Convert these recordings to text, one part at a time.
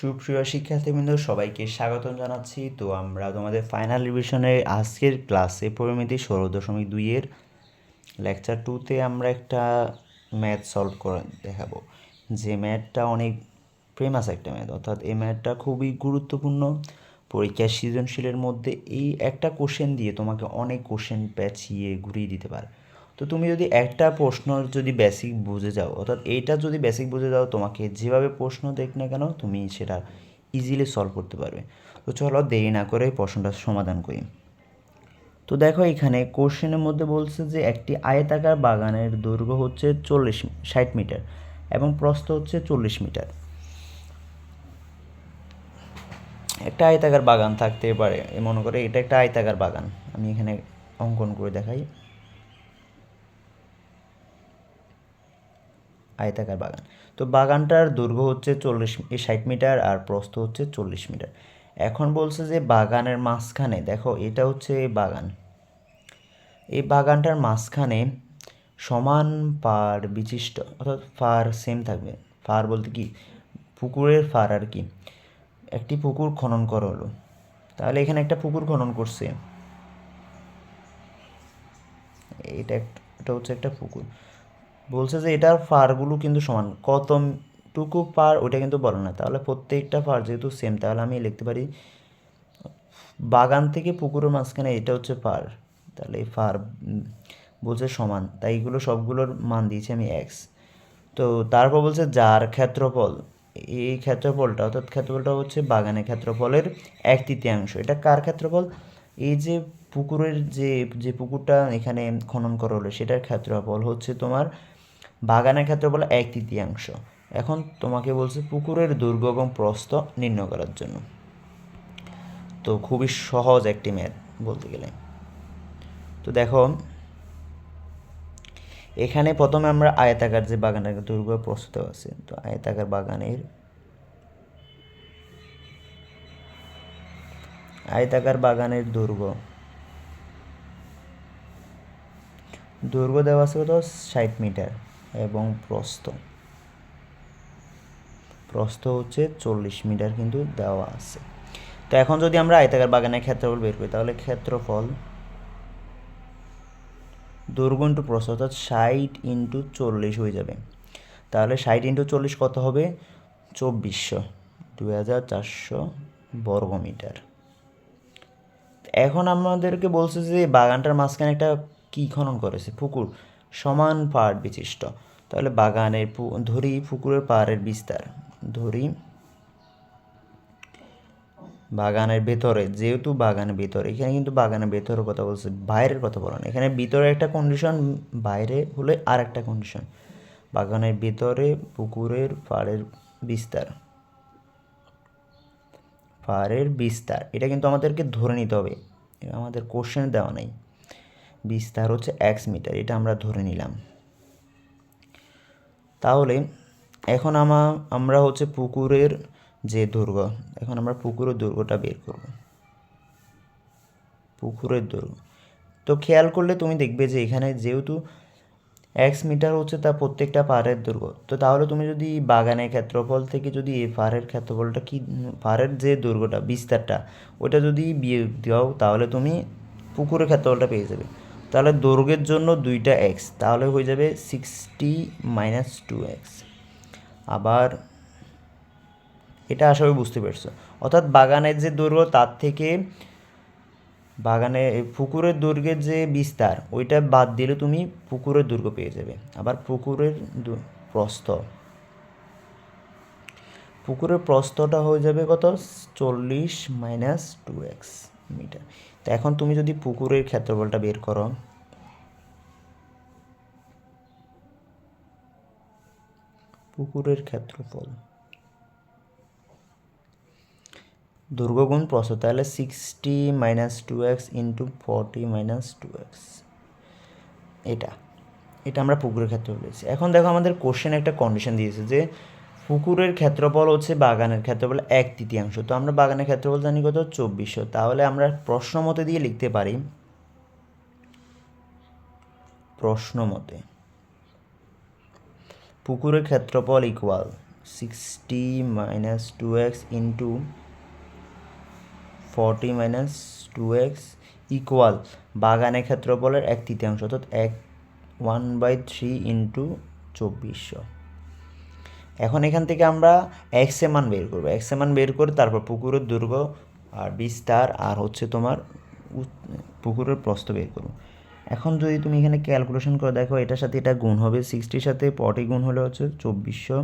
সুপ্রিয় শিক্ষার্থীবৃন্দ, সবাইকে স্বাগতম জানাচ্ছি। তো আমরা তোমাদের ফাইনাল রিভিশনের আজকের ক্লাসে পরিমিতি ষোলো দশমিক দুইয়ের লেকচার টুতে আমরা একটা ম্যাথ সলভ করে দেখাবো। যে ম্যাথটা অনেক ফেমাস একটা ম্যাথ অর্থাৎ এই ম্যাথটা খুবই গুরুত্বপূর্ণ। পরীক্ষার সৃজনশীলের মধ্যে এই একটা কোশ্চেন দিয়ে তোমাকে অনেক কোশ্চেন পেঁচিয়ে ঘুরিয়ে দিতে পারে। তো তুমি যদি একটা প্রশ্ন যদি বেসিক বুঝে যাও, অর্থাৎ এইটা যদি বেসিক বুঝে যাও, তোমাকে যেভাবে প্রশ্ন দেখ না কেন, তুমি সেটা ইজিলি সলভ করতে পারবে। তো চলো দেরি না করে প্রশ্নটা সমাধান করি। তো দেখো এখানে কোশ্চেনের মধ্যে বলছে যে, একটি আয়তাকার বাগানের দৈর্ঘ্য হচ্ছে চল্লিশ ষাট মিটার এবং প্রস্থ হচ্ছে চল্লিশ মিটার। একটা আয়তাকার বাগান থাকতে পারে, মনে করে এটা একটা আয়তাকার বাগান। আমি এখানে অঙ্কন করে দেখাই। আয়তাকার বাগান। তো বাগানটার দৈর্ঘ্য হচ্ছে চল্লিশ ষাট মিটার আর প্রস্থ হচ্ছে চল্লিশ মিটার। এখন বলছে যে বাগানের মাঝখানে, দেখো এটা হচ্ছে বাগান। এই বাগানটার মাঝখানে সমান পার বিশিষ্ট, অর্থাৎ ফার সেম থাকবে। ফার বলতে কি? পুকুরের ফার আর কি। একটি পুকুর খনন করা হলো। তাহলে এখানে একটা পুকুর খনন করছে। এটা একটা হচ্ছে একটা পুকুর। বলছে যে এটার ফারগুলো কিন্তু সমান। কতটুকু পার ওইটা কিন্তু বলে না। তাহলে প্রত্যেকটা ফার যেহেতু সেম তাহলে আমি লিখতে পারি বাগান থেকে পুকুরের মাঝখানে এটা হচ্ছে পার তাহলে এই ফার বলছে সমান। তাই এগুলো সবগুলোর মান দিয়েছি আমি এক্স তো তারপর বলছে যার ক্ষেত্রফল, এই ক্ষেত্রফলটা অর্থাৎ ক্ষেত্রফলটা হচ্ছে বাগানের ক্ষেত্রফলের এক তৃতীয়াংশ। এটা কার ক্ষেত্রফল? এই যে পুকুরের যে যে পুকুরটা এখানে খনন করা হলো, সেটার ক্ষেত্রফল হচ্ছে তোমার বাগানের ক্ষেত্রফল এক তৃতীয়াংশ। এখন তোমাকে বলছে পুকুরের দৈর্ঘ্য এবং প্রস্থ নির্ণয় করার জন্য। তো খুবই সহজ একটি ম্যাথ বলতে গেলে। তো দেখো, এখানে প্রথমে আমরা আয়তাকার যে বাগানের দুর্গ প্রস্তুত আছে, তো আয়তাকার বাগানের আয়তাকার বাগানের দুর্গ। দুর্গ দেওয়া আছে কত? ষাট মিটার। এবং প্রস্থ। প্রস্থ হচ্ছে চল্লিশ মিটার কিন্তু দেওয়া আছে। তো এখন যদি আমরা আয়তাকার বাগানের ক্ষেত্রফল বের করি, তাহলে ক্ষেত্রফল দৈর্ঘ্য ইন্টু প্রস্থ অর্থাৎ ষাট ইন্টু চল্লিশ হয়ে যাবে। তাহলে ষাট ইন্টু চল্লিশ কত হবে? চব্বিশশো দু হাজার চারশো বর্গ মিটার। এখন আমাদেরকে বলছে যে বাগানটার মাঝখানে একটা কী খনন করেছে? পুকুর। সমান পাড় বিশিষ্ট। তাহলে বাগানের ধরি পুকুরের পাড়ের বিস্তার। ধরি বাগানের ভেতরে, যেহেতু বাগানের ভেতরে, এখানে কিন্তু বাগানের ভেতরের কথা বলছে, বাইরের কথা বলেন এখানে ভিতরে একটা কন্ডিশন বাইরে হলে আর একটা কন্ডিশন বাগানের ভেতরে পুকুরের পাড়ের বিস্তার। পাড়ের বিস্তার। এটা কিন্তু আমাদেরকে ধরে নিতে হবে। আমাদের কোশ্চেন দেওয়া নেই। বিস্তার হচ্ছে এক্স মিটার, এটা আমরা ধরে নিলাম। তাহলে এখন আমা, আমরা হচ্ছে পুকুরের যে দুর্গ, এখন আমরা পুকুরের দুর্গটা বের করব। পুকুরের দুর্গ। তো খেয়াল করলে তুমি দেখবে যে এখানে যেহেতু এক্স মিটার হচ্ছে তা প্রত্যেকটা পাহাড়ের দুর্গ, তো তাহলে তুমি যদি বাগানের ক্ষেত্রফল থেকে যদি এই পাহাড়ের ক্ষেত্রফলটা কি, পাহাড়ের যে দুর্গটা, বিস্তারটা, ওটা যদি বিয়ে দাও তাহলে তুমি পুকুরের ক্ষেত্রফলটা পেয়ে যাবে। তাহলে দৈর্ঘ্যের জন্য দুইটা এক্স তাহলে হয়ে যাবে সিক্সটি মাইনাস টু এক্স আবার এটা আশা করি বুঝতে পারছ। অর্থাৎ বাগানের যে দৈর্ঘ্য তার থেকে বাগানে পুকুরের দৈর্ঘ্যের যে বিস্তার, ওইটা বাদ দিলে তুমি পুকুরের দৈর্ঘ্য পেয়ে যাবে। আবার পুকুরের প্রস্থ। পুকুরের প্রস্থটা হয়ে যাবে কত? চল্লিশ মাইনাস টু এক্স মিটার তো এখন তুমি যদি পুকুরের ক্ষেত্রফলটা বের করো। পুকুরের ক্ষেত্রফল। দুর্গগুণ গুণ প্রস্থ, তাহলে sixty minus two x into forty minus two x এটা এটা আমরা পুকুরের ক্ষেত্রে বলেছি এখন দেখো আমাদের কোশ্চেন একটা কন্ডিশন দিয়েছে যে পুকুরের ক্ষেত্রফল হচ্ছে বাগানের ক্ষেত্রফল এক তৃতীয়াংশ। তো আমরা বাগানের ক্ষেত্রফল জানি কত? চব্বিশশো। তাহলে আমরা প্রশ্ন মতে দিয়ে লিখতে পারি। প্রশ্ন মতে। পুকুরের ক্ষেত্রফল equal sixty minus two x into forty minus two x equal বাগানের ক্ষেত্রফলের এক তৃতীয়াংশ। অর্থাৎ এক ওয়ান বাই থ্রি ইন্টু চব্বিশশো। এখন এখান থেকে আমরা এক্স মান বের করব। এক্স মান বের করে তারপর পুকুরের দুর্গ আর বিস্তার আর হচ্ছে তোমার পুকুরের প্রস্থ বের করব। এখন যদি তুমি এখানে ক্যালকুলেশন করে দেখো, এটার সাথে এটা গুণ হবে সিক্সটির সাথে পটি গুণ হলে হচ্ছে চব্বিশশো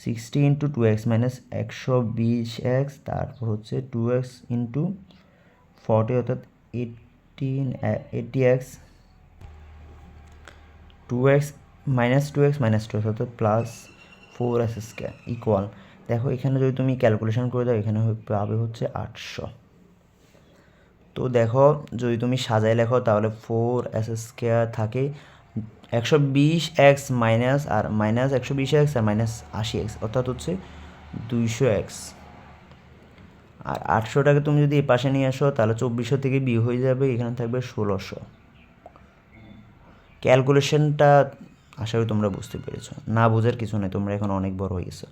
sixty into two x minus একশো বিশ এক্স তারপর হচ্ছে টু এক্স ইন্টু ফর্টি অর্থাৎ eighteen eighty x two x minus two x minus two x অর্থাৎ plus four x square equal. দেখো এখানে যদি তুমি ক্যালকুলেশন করে দাও, এখানে পাবে হচ্ছে আটশো। তো দেখো, যদি তুমি সাজায় লেখো, তাহলে ফোর এস স্কোয়ার থাকে একশো বিশ এক্স মাইনাস আর মাইনাস একশো বিশ এক্স আর মাইনাস আশি এক্স, অর্থাৎ হচ্ছে দুইশো এক্স। আর আটশোটাকে তুমি যদি এ পাশে নিয়ে আসো, তাহলে চব্বিশশো থেকে বিয়ে হয়ে যাবে, এখানে থাকবে ষোলোশো। ক্যালকুলেশনটা আশা করি তোমরা বুঝতে পেরেছ। না বোঝার কিছু নেই, তোমরা এখন অনেক বড় হয়ে গেছো।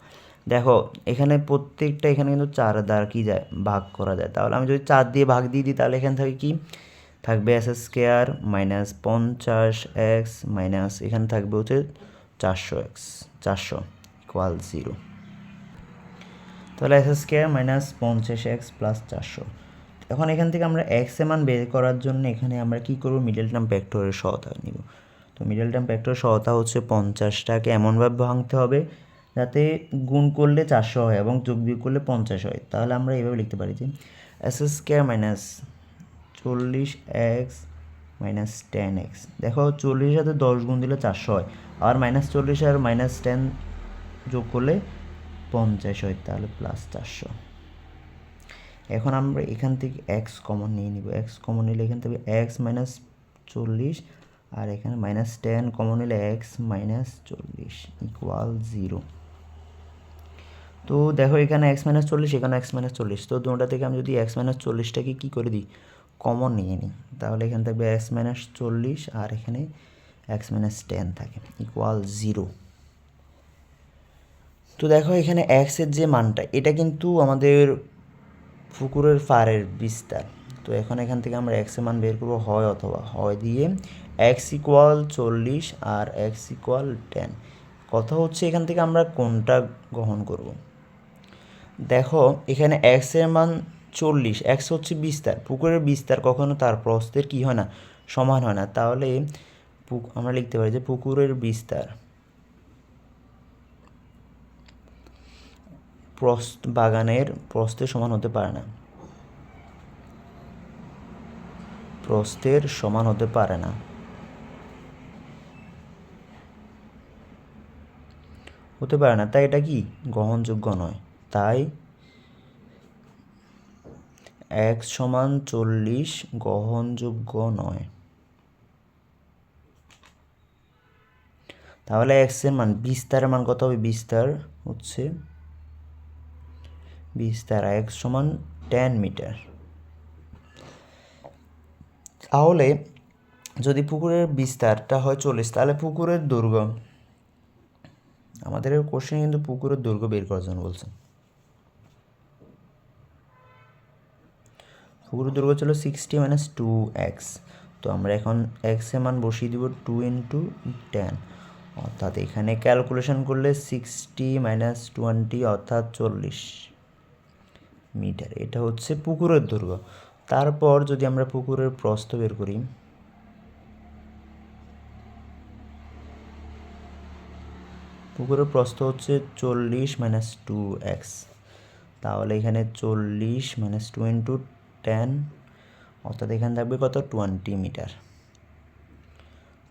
দেখো, এখানে প্রত্যেকটা এখানে কিন্তু চার দ্বারা কি যায়? ভাগ করা যায়। তাহলে আমি যদি চার দিয়ে ভাগ দিয়ে দিই, তাহলে এখানে থাকে কি? থাকবে এস এস স্কোয়ার মাইনাস পঞ্চাশ এক্স মাইনাস এখানে থাকবে হচ্ছে চারশো এক্স চারশো ইকুয়াল জিরো তাহলে এস স্কোয়ার মাইনাস পঞ্চাশ এক্স প্লাস চারশো। এখন এখান থেকে আমরা এক্সের মান বের করার জন্য এখানে আমরা কি করব? মিডল টার্ম ফ্যাক্টরের সহতা নিব। তো মিডল টার্ম ফ্যাক্টরের সহতা হচ্ছে পঞ্চাশটাকে এমনভাবে ভাঙতে হবে যাতে গুণ করলে চারশো হয় এবং যোগ বিয়োগ করলে পঞ্চাশ হয়। তাহলে আমরা এইভাবে লিখতে পারি যে এস স্কোয়ার মাইনাস চল্লিশ এক্স মাইনাস টেন এক্স দেখো চল্লিশের সাথে দশ গুণ দিলে চারশো হয়। আর মাইনাস চল্লিশ আর মাইনাস টেন যোগ করলে পঞ্চাশ হয়, তাহলে প্লাস চারশো। এখন আমরা এখান থেকে এক্স কমন নিয়ে নিব। এক্স কমন নিলে এখান থেকে এক্স মাইনাস চল্লিশ আর এখানে মাইনাস টেন কমন নিলে এক্স মাইনাস চল্লিশ ইকুয়াল জিরো তো দেখো এখানে এক্স মাইনাস চল্লিশ, এখানে এক্স মাইনাস চল্লিশ। তো দুটা থেকে আমি যদি এক্স মাইনাস চল্লিশটাকে কী করে দিই? কমন নিয়ে নিই। তাহলে এখানে থাকবে এক্স মাইনাস চল্লিশ আর এখানে এক্স মাইনাস টেন থাকে ইকুয়াল জিরো তো দেখো এখানে এক্সের যে মানটা, এটা কিন্তু আমাদের পুকুরের পাড়ের বিস্তার। তো এখন এখান থেকে আমরা এক্সের মান বের করব হয় অথবা হয় দিয়ে এক্স ইকুয়াল চল্লিশ আর এক্স ইকুয়াল টেন কথা হচ্ছে এখান থেকে আমরা কোনটা গ্রহণ করব? দেখো, এখানে এক্সের মান চল্লিশ এক্স হচ্ছে বিস্তার। পুকুরের বিস্তার কখনো তার প্রস্থের কি হয় না, সমান হয় না। তাহলে আমরা লিখতে পারি যে পুকুরের বিস্তার প্রস্থ বাগানের প্রস্থের সমান হতে পারে না। প্রস্থের সমান হতে পারে না। হতে পারে না, তাই এটা কি? গ্রহণযোগ্য নয়। তাই এক সমান চল্লিশ গ্রহণযোগ্য নয়। তাহলে এক্সের মান, বিস্তারের মান কত হবে? বিস্তার হচ্ছে, বিস্তার এক্স সমান টেন মিটার তাহলে যদি পুকুরের বিস্তারটা হয় চল্লিশ, তাহলে পুকুরের দুর্গ। আমাদের কোশ্চেন কিন্তু পুকুরের দুর্গ বের করার জন্য বলছেন পুকুরের দুর্গ ছিল সিক্সটি মাইনাস টু এক্স তো আমরা এখন এক্সের মান বসিয়ে দিব টু ইন্টু টেন অর্থাৎ এখানে ক্যালকুলেশন করলে সিক্সটি মাইনাস টোয়েন্টি অর্থাৎ চল্লিশ মিটার। এটা হচ্ছে পুকুরের দৈর্ঘ্য তারপর যদি আমরা পুকুরের প্রস্থ বের করি, পুকুরের প্রস্থ হচ্ছে চল্লিশ মাইনাস টু এক্স তাহলে এখানে চল্লিশ মাইনাস টু ইন্টু টেন অর্থাৎ এখানে থাকবে কত? টোয়েন্টি মিটার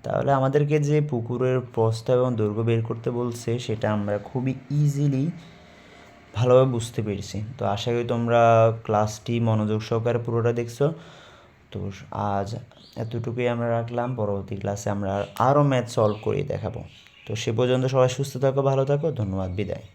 তাহলে আমাদেরকে যে পুকুরের প্রস্থ এবং দৈর্ঘ্য বের করতে বলছে, সেটা আমরা খুবই ইজিলি ভালোভাবে বুঝতে পেরেছি। তো আশা করি তোমরা ক্লাসটি মনোযোগ সহকারে পুরোটা দেখছ। তো আজ এতটুকুই আমরা রাখলাম। পরবর্তী ক্লাসে আমরা আরও ম্যাথ সলভ করে দেখাবো। তো সে পর্যন্ত সবাই সুস্থ থাকো, ভালো থাকো। ধন্যবাদ। বিদায়।